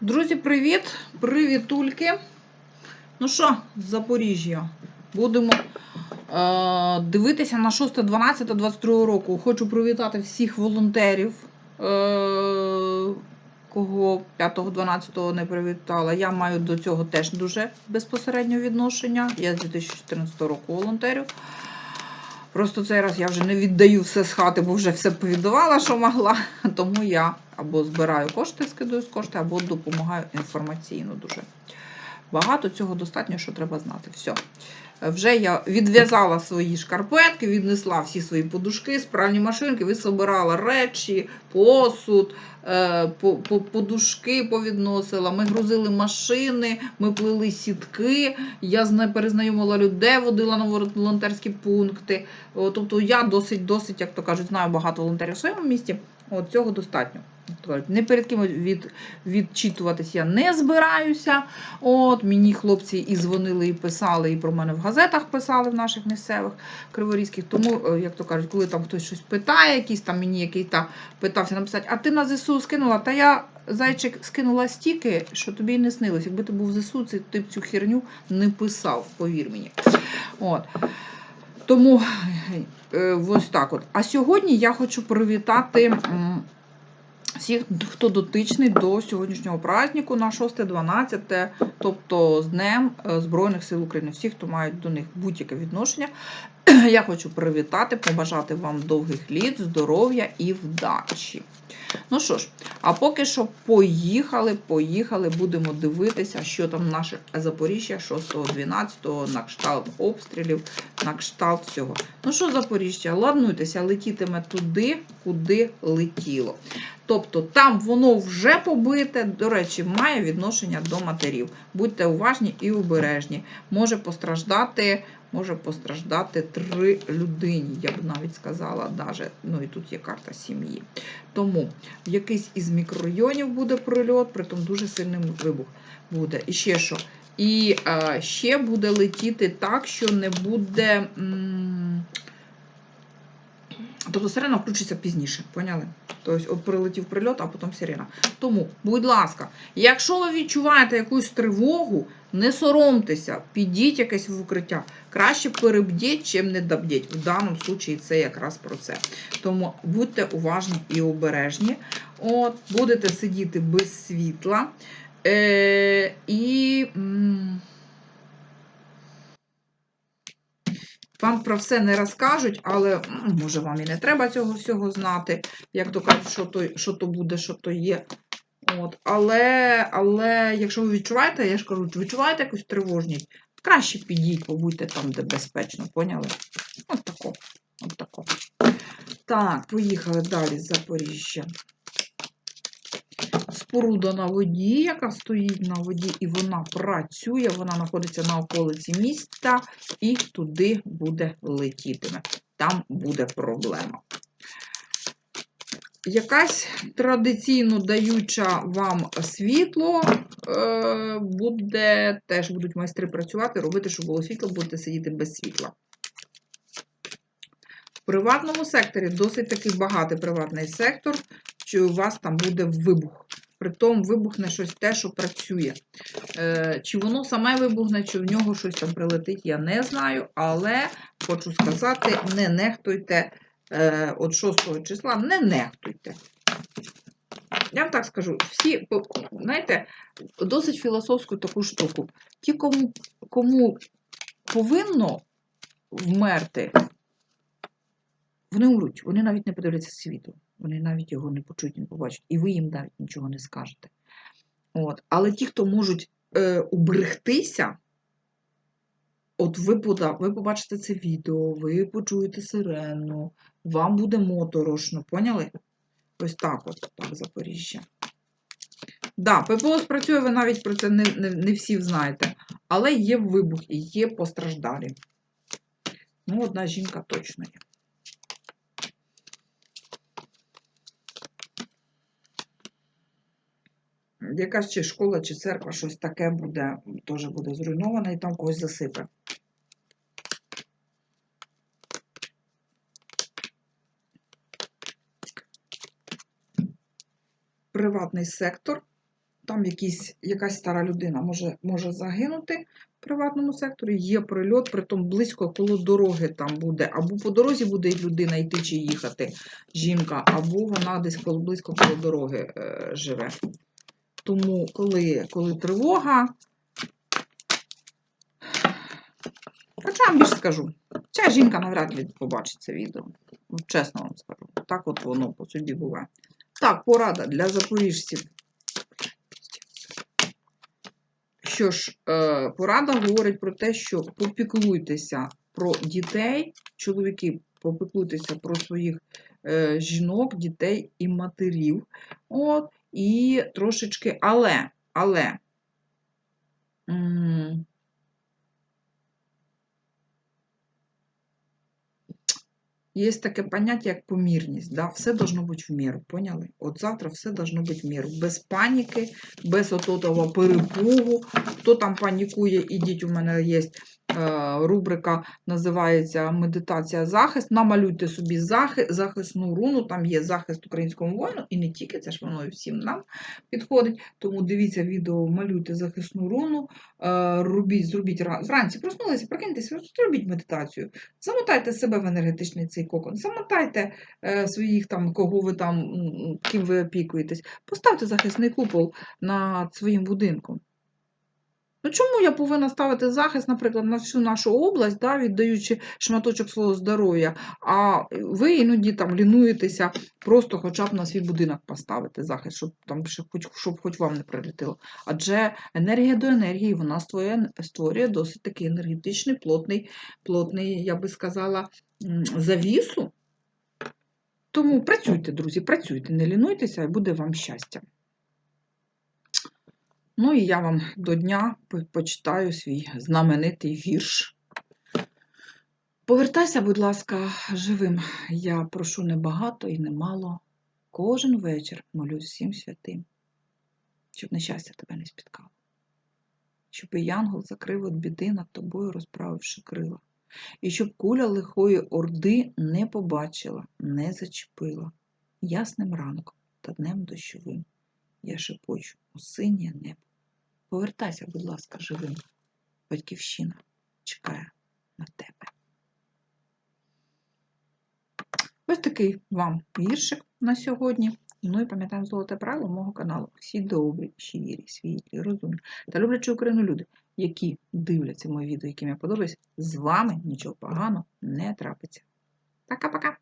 Друзі, привіт! Привітульки! Ну що, з Запоріжжя. Будемо е, дивитися на 6.12.22 року. Хочу привітати всіх волонтерів, е, кого 5.12 не привітала. Я маю до цього теж дуже безпосереднє відношення. Я з 2014 року волонтерю. Просто цей раз я вже не віддаю все з хати, бо вже все повідувала, що могла. Тому я або збираю кошти, скидаю з кошти, або допомагаю інформаційно дуже. Багато цього достатньо, що треба знати. Все. Вже я відв'язала свої шкарпетки, віднесла всі свої подушки, спральні машинки, висобирала речі, посуд, е, по- по- подушки повідносила. Ми грузили машини, ми плели сітки. Я перезнайомила людей, водила на волонтерські пункти. Тобто я досить, досить, як то кажуть, знаю багато волонтерів в своєму місті. От цього достатньо. Не перед ким від, відчитуватись я не збираюся. От мені хлопці і дзвонили, і писали, і про мене в газетах писали в наших місцевих криворізьких. Тому, е, як то кажуть, коли там хтось щось питає, якийсь там мені який та питався написати, а ти на ЗСУ скинула? Та я зайчик скинула стільки, що тобі й не снилось. Якби ти був в ЗСУ, ти б цю херню не писав, повір мені. От. Тому е, ось так от. А сьогодні я хочу привітати всіх, хто дотичний до сьогоднішнього празднику на 6-12, тобто з Днем е, Збройних сил України. Всі, хто мають до них будь-яке відношення, я хочу привітати, побажати вам довгих літ, здоров'я і вдачі. Ну що ж, а поки що поїхали, поїхали, будемо дивитися, що там наше Запоріжжя 6-12, на кшталт обстрілів, на кшталт всього. Ну що, Запоріжжя, ладнуйтеся, летітиме туди, куди летіло. Тобто там воно вже побите, до речі, має відношення до матерів. Будьте уважні і обережні. Може постраждати, може постраждати три людині, я б навіть сказала, даже. ну і тут є карта сім'ї. Тому якийсь із мікрорайонів буде прильот, притом дуже сильний вибух буде. І ще що? І е, ще буде летіти так, що не буде. М- Тобто сирена включиться пізніше, поняли? Тобто, от прилетів прильот, а потім сирена. Тому, будь ласка, якщо ви відчуваєте якусь тривогу, не соромтеся, підіть якесь в укриття. Краще перебдіть, чим не добдіть. В даному випадку це якраз про це. Тому будьте уважні і обережні. От, будете сидіти без світла. Е, і. м, Вам про все не розкажуть, але може вам і не треба цього всього знати. Як то кажуть, що то, що то буде, що то є. От. Але, але якщо ви відчуваєте, я ж кажу, відчуваєте якусь тривожність, краще підіть, побудьте там, де безпечно, поняли? От тако. От тако. Так, поїхали далі з Запоріжжя. Споруда на воді, яка стоїть на воді, і вона працює, вона знаходиться на околиці міста, і туди буде летітиме. Там буде проблема. Якась традиційно даюча вам світло, е, буде, теж будуть майстри працювати, робити, щоб було світло, будете сидіти без світла. В приватному секторі досить такий багатий приватний сектор, що у вас там буде вибух. Притом вибухне щось те, що працює. Е, Чи воно саме вибухне, чи в нього щось там прилетить, я не знаю. Але хочу сказати, не нехтуйте е, от 6 числа, не нехтуйте. Я вам так скажу, всі, знаєте, досить філософську таку штуку. Ті, кому, кому повинно вмерти, вони умруть, вони навіть не подивляться світу. Вони навіть його не почують, не побачать. І ви їм навіть нічого не скажете. От. Але ті, хто можуть е, уберегтися, от ви, ви побачите це відео, ви почуєте сирену, вам буде моторошно, поняли? Ось так от, так, Запоріжжя. Да, ППО спрацює, ви навіть про це не, не, не всі знаєте. Але є вибух і є постраждалі. Ну, одна жінка точно є. Якась чи школа, чи церква, щось таке буде, теж буде зруйноване, і там когось засипе. Приватний сектор там якісь, якась стара людина може, може загинути в приватному секторі, є прильот, притом близько коло дороги там буде, або по дорозі буде людина йти чи їхати, жінка, або вона десь близько коло дороги е, живе. Тому, коли, коли тривога, хоча вам більше скажу, ця жінка навряд ли побачить це відео. Ну, Чесно вам скажу. Так от воно по собі буває. Так, порада для запоріжців. Що ж, е, порада говорить про те, що попіклуйтеся про дітей, чоловіки, попіклуйтеся про своїх е, жінок, дітей і матерів. От, і трошечки, але, але. Є таке поняття, як помірність. Да? Все должно бути в міру, поняли? От завтра все должно бути в міру. Без паніки, без отого перепугу. Хто там панікує, ідіть, у мене є рубрика, називається Медитація захист. Намалюйте собі захист, захисну руну, там є захист українському воїну, і не тільки, це ж воно і всім нам підходить. Тому дивіться відео, малюйте захисну руну, е, робіть, зробіть ра- вранці, проснулися, прокиньтеся, зробіть медитацію. Замотайте себе в енергетичний цей кокон, замотайте е, своїх там, кого ви там, ким ви опікуєтесь. Поставте захисний купол над своїм будинком. Ну чому я повинна ставити захист, наприклад, на всю нашу область, да, віддаючи шматочок свого здоров'я, а ви іноді там лінуєтеся просто хоча б на свій будинок поставити захист, щоб там хоч, щоб хоч вам не прилетіло. Адже енергія до енергії, вона створює, створює досить такий енергетичний, плотний, плотний, я би сказала, завісу. Тому працюйте, друзі, працюйте, не лінуйтеся, і буде вам щастя. Ну і я вам до дня почитаю свій знаменитий вірш. Повертайся, будь ласка, живим. Я прошу небагато і немало. Кожен вечір молюсь всім святим, щоб нещастя тебе не спіткало, щоб і янгол закрив від біди над тобою, розправивши крила, і щоб куля лихої орди не побачила, не зачепила. Ясним ранком та днем дощовим я шепочу у синє небо. Повертайся, будь ласка, живим. Батьківщина чекає на тебе. Ось такий вам віршик на сьогодні. Ну і пам'ятаємо золоте правило мого каналу. Всі добрі, щирі, світлі, розумні та люблячі Україну люди, які дивляться мої відео, які мені подобаються, з вами нічого поганого не трапиться. Пока-пока!